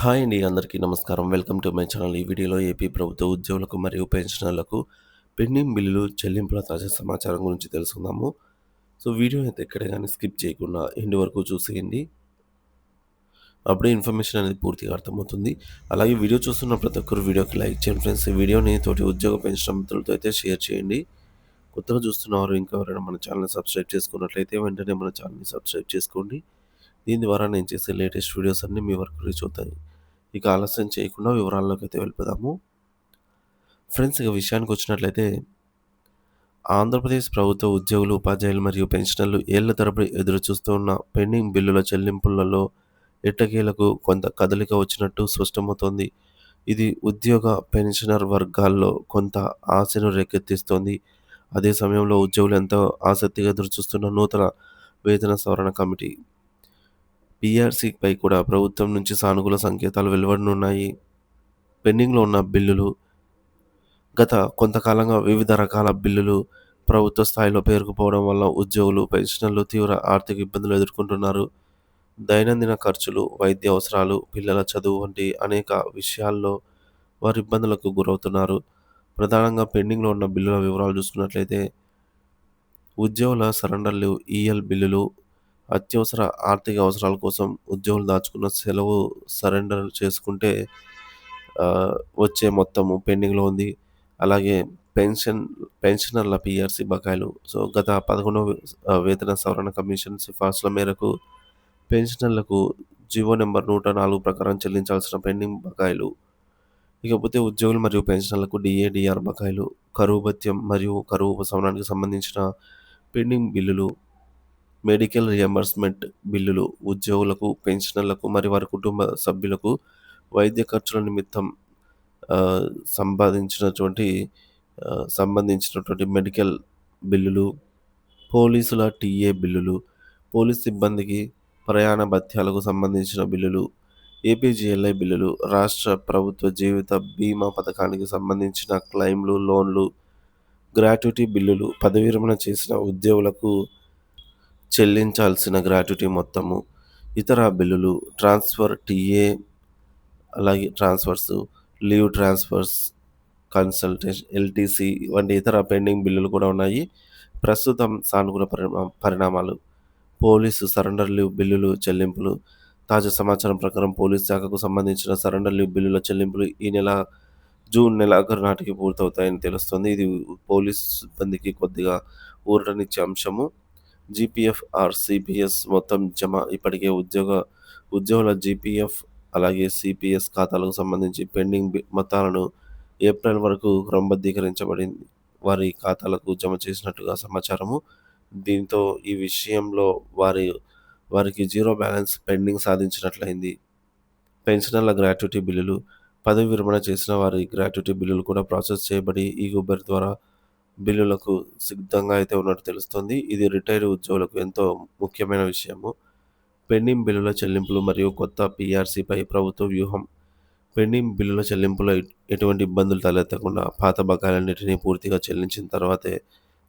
Hi అండి అందరికీ నమస్కారం. Welcome to my channel. ఈ వీడియోలో ఏపీ ప్రభుత్వ ఉద్యోగులకు మరియు పెన్షనర్లకు పెండింగ్ బిల్లులు చెల్లింపుల తాజా సమాచారం గురించి తెలుసుకుందాము. సో వీడియో అయితే ఎక్కడ కానీ స్కిప్ చేయకుండా ఎండ్ వరకు చూసేయండి. అప్పుడే ఇన్ఫర్మేషన్ అనేది పూర్తిగా అర్థమవుతుంది. అలాగే వీడియో చూస్తున్న ప్రతి ఒక్కరు వీడియోకి లైక్ చేయండి ఫ్రెండ్స్. ఈ వీడియోని తోటి ఉద్యోగ పెన్షన్ మిత్రులతో అయితే షేర్ చేయండి. కొత్తగా చూస్తున్నవారు ఇంకా ఎవరైనా మన ఛానల్ని సబ్స్క్రైబ్ చేసుకున్నట్లయితే వెంటనే మన ఛానల్ని సబ్స్క్రైబ్ చేసుకోండి. దీని ద్వారా నేను చేసే లేటెస్ట్ వీడియోస్ అన్నీ మీ వరకు రీచ్ అవుతాయి. ఇక ఆలస్యం చేయకుండా వివరాల్లోకి అయితే వెళ్ళిపోదాము. ఫ్రెండ్స్ ఇక విషయానికి వచ్చినట్లయితే ఆంధ్రప్రదేశ్ ప్రభుత్వ ఉద్యోగులు ఉపాధ్యాయులు మరియు పెన్షనర్లు ఏళ్ళ తరబడి ఎదురు చూస్తున్న పెండింగ్ బిల్లుల చెల్లింపులలో ఎట్టకేలకు కొంత కదలిక వచ్చినట్టు స్పష్టమవుతోంది. ఇది ఉద్యోగ పెన్షనర్ వర్గాల్లో కొంత ఆశను రేకెత్తిస్తోంది. అదే సమయంలో ఉద్యోగులు ఎంతో ఆసక్తిగా ఎదురుచూస్తున్న నూతన వేతన సవరణ కమిటీ పీఆర్సీపై కూడా ప్రభుత్వం నుంచి సానుకూల సంకేతాలు వెలువడనున్నాయి. పెండింగ్లో ఉన్న బిల్లులు గత కొంతకాలంగా వివిధ రకాల బిల్లులు ప్రభుత్వ స్థాయిలో పేరుకుపోవడం వల్ల ఉద్యోగులు పెన్షనర్లు తీవ్ర ఆర్థిక ఇబ్బందులు ఎదుర్కొంటున్నారు. దైనందిన ఖర్చులు వైద్య అవసరాలు పిల్లల చదువు వంటి అనేక విషయాల్లో వారు ఇబ్బందులకు గురవుతున్నారు. ప్రధానంగా పెండింగ్లో ఉన్న బిల్లుల వివరాలు చూసుకున్నట్లయితే ఉద్యోగుల సరెండర్లు ఈఎల్ బిల్లులు అత్యవసర ఆర్థిక అవసరాల కోసం ఉద్యోగులు దాచుకున్న సెలవు సరెండర్ చేసుకుంటే వచ్చే మొత్తము పెండింగ్లో ఉంది. అలాగే పెన్షన్ పెన్షనర్ల పిఆర్సీ బకాయిలు. సో గత పదకొండవ వేతన సవరణ కమిషన్ సిఫార్సుల మేరకు పెన్షనర్లకు జీవో నెంబర్ నూట నాలుగు ప్రకారం చెల్లించాల్సిన పెండింగ్ బకాయిలు. ఇకపోతే ఉద్యోగులు మరియు పెన్షనర్లకు డిఏడిఆర్ బకాయిలు కరువు భత్యం మరియు కరువు ఉపశమనానికి సంబంధించిన పెండింగ్ బిల్లులు మెడికల్ రియంబర్స్మెంట్ బిల్లులు ఉద్యోగులకు పెన్షనర్లకు మరియు వారి కుటుంబ సభ్యులకు వైద్య ఖర్చుల నిమిత్తం సంపాదించినటువంటి సంబంధించినటువంటి మెడికల్ బిల్లులు పోలీసుల టీఏ బిల్లులు పోలీస్ సిబ్బందికి ప్రయాణ భత్యాలకు సంబంధించిన బిల్లులు ఏపీజీఎల్ఐ బిల్లులు రాష్ట్ర ప్రభుత్వ జీవిత బీమా పథకానికి సంబంధించిన క్లెయిమ్లు లోన్లు గ్రాట్యుటీ బిల్లులు పదవి విరమణ చేసిన ఉద్యోగులకు చెల్లించాల్సిన గ్రాట్యుటీ మొత్తము ఇతర బిల్లులు ట్రాన్స్ఫర్ టీఏ అలాగే transfers leave transfers consultation LTC వంటి ఇతర పెండింగ్ బిల్లులు కూడా ఉన్నాయి. ప్రస్తుతం సానుకూల పరిణా పరిణామాలు పోలీసు సరెండర్ లీవ్ బిల్లులు చెల్లింపులు తాజా సమాచారం ప్రకారం పోలీస్ శాఖకు సంబంధించిన సరెండర్ లీవ్ బిల్లుల చెల్లింపులు ఈ నెల జూన్ నెలాఖరు నాటికి పూర్తవుతాయని తెలుస్తుంది. ఇది పోలీస్ సిబ్బందికి కొద్దిగా ఊరటనిచ్చే అంశము. జీపీఎఫ్ ఆర్ సిపిఎస్ మొత్తం జమ ఇప్పటికే ఉద్యోగ ఉద్యోగుల జీపీఎఫ్ అలాగే సిపిఎస్ ఖాతాలకు సంబంధించి పెండింగ్ మొత్తాలను ఏప్రిల్ వరకు క్రమబద్ధీకరించబడింది. వారి ఖాతాలకు జమ చేసినట్టుగా సమాచారము. దీంతో ఈ విషయంలో వారి వారికి జీరో బ్యాలెన్స్ పెండింగ్ సాధించినట్లయింది. పెన్షనర్ల గ్రాట్యుటీ బిల్లులు పదవి విరమణ చేసిన వారి గ్రాట్యుటీ బిల్లులు కూడా ప్రాసెస్ చేయబడి ఈ ఉబర్ ద్వారా బిల్లులకు సిద్ధంగా అయితే ఉన్నట్టు తెలుస్తుంది. ఇది రిటైర్డ్ ఉద్యోగులకు ఎంతో ముఖ్యమైన విషయము. పెండింగ్ బిల్లుల చెల్లింపులు మరియు కొత్త పీఆర్సీపై ప్రభుత్వ వ్యూహం. పెండింగ్ బిల్లుల చెల్లింపులో ఎటువంటి ఇబ్బందులు తలెత్తకుండా పాత బకాయిలన్నింటినీ పూర్తిగా చెల్లించిన తర్వాతే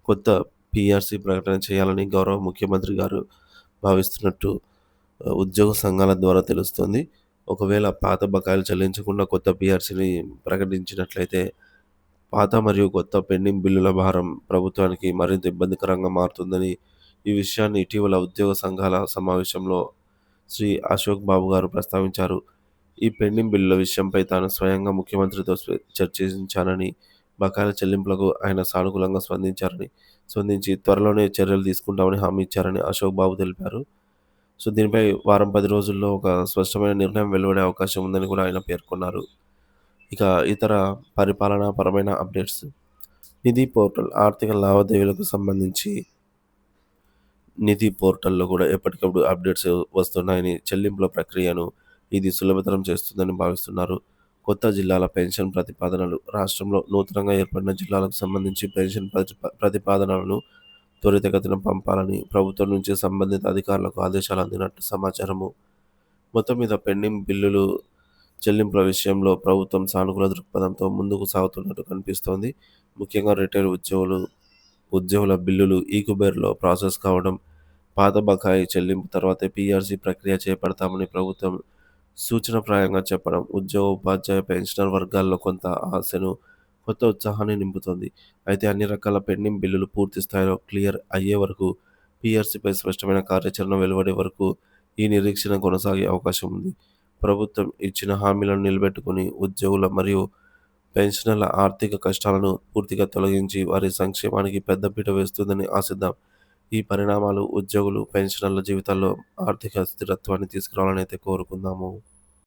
కొత్త పీఆర్సీ ప్రకటన చేయాలని గౌరవ ముఖ్యమంత్రి గారు భావిస్తున్నట్టు ఉద్యోగ సంఘాల ద్వారా తెలుస్తుంది. ఒకవేళ పాత బకాయిలు చెల్లించకుండా కొత్త పీఆర్సీని ప్రకటించినట్లయితే పాత మరియు కొత్త పెండింగ్ బిల్లుల భారం ప్రభుత్వానికి మరింత ఇబ్బందికరంగా మారుతుందని ఈ విషయాన్ని ఇటీవల ఉద్యోగ సంఘాల సమావేశంలో శ్రీ అశోక్ బాబు గారు ప్రస్తావించారు. ఈ పెండింగ్ బిల్లుల విషయంపై తాను స్వయంగా ముఖ్యమంత్రితో చర్చించానని బకాయిల చెల్లింపులకు ఆయన సానుకూలంగా స్పందించారని స్పందించి త్వరలోనే చర్యలు తీసుకుంటామని హామీ ఇచ్చారని అశోక్ బాబు తెలిపారు. సో దీనిపై వారం పది రోజుల్లో ఒక స్పష్టమైన నిర్ణయం వెలువడే అవకాశం ఉందని కూడా ఆయన పేర్కొన్నారు. ఇక ఇతర పరిపాలనా పరమైన అప్డేట్స్. నిధి పోర్టల్ ఆర్థిక లావాదేవీలకు సంబంధించి నిధి పోర్టల్లో కూడా ఎప్పటికప్పుడు అప్డేట్స్ వస్తున్నాయని చెల్లింపుల ప్రక్రియను ఇది సులభతరం చేస్తుందని భావిస్తున్నారు. కొత్త జిల్లాల పెన్షన్ ప్రతిపాదనలు రాష్ట్రంలో నూతనంగా ఏర్పడిన జిల్లాలకు సంబంధించి పెన్షన్ ప్రతిపాదనలను త్వరితగతిన పంపాలని ప్రభుత్వం నుంచి సంబంధిత అధికారులకు ఆదేశాలు అందినట్టు సమాచారము. మొత్తం మీద పెండింగ్ బిల్లులు చెల్లింపుల విషయంలో ప్రభుత్వం సానుకూల దృక్పథంతో ముందుకు సాగుతున్నట్టు కనిపిస్తోంది ముఖ్యంగా రిటైల్ ఉద్యోగులు ఉద్యోగుల బిల్లులు ఈ కుబేర్లో ప్రాసెస్ కావడం పాత బకాయి చెల్లింపు తర్వాత పీఆర్సీ ప్రక్రియ చేపడతామని ప్రభుత్వం సూచనప్రాయంగా చెప్పడం ఉద్యోగ, ఉపాధ్యాయ, పెన్షనర్ వర్గాల్లో కొంత ఆశను, కొత్త ఉత్సాహాన్ని నింపుతోంది. అయితే అన్ని రకాల పెండింగ్ బిల్లులు పూర్తి స్థాయిలో క్లియర్ అయ్యే వరకు, పీఆర్సీపై స్పష్టమైన కార్యాచరణ వెలువడే వరకు ఈ నిరీక్షణ కొనసాగే అవకాశం ఉంది. ప్రభుత్వం ఇచ్చిన హామీలను నిలబెట్టుకుని ఉద్యోగుల మరియు పెన్షనర్ల ఆర్థిక కష్టాలను పూర్తిగా తొలగించి వారి సంక్షేమానికి పెద్దపీట వేస్తుందని ఆశిద్దాం. ఈ పరిణామాలు ఉద్యోగులు, పెన్షనర్ల జీవితాల్లో ఆర్థిక స్థిరత్వాన్ని తీసుకురావాలని అయితే కోరుకుందాము.